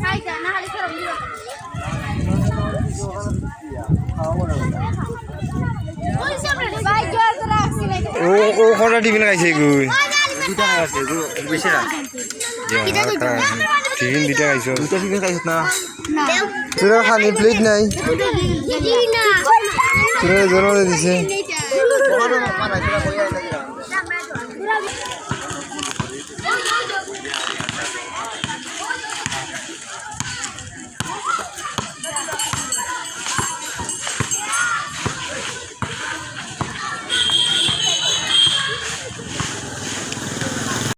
Hi, Dana. How are you? ও ও কটা tiffin খাইছে গুই টিফিন দুটা খাইছ। দুটা টিফিন খাইছিস না? তোরা খানি প্লেট নাই। তোরা দিছে।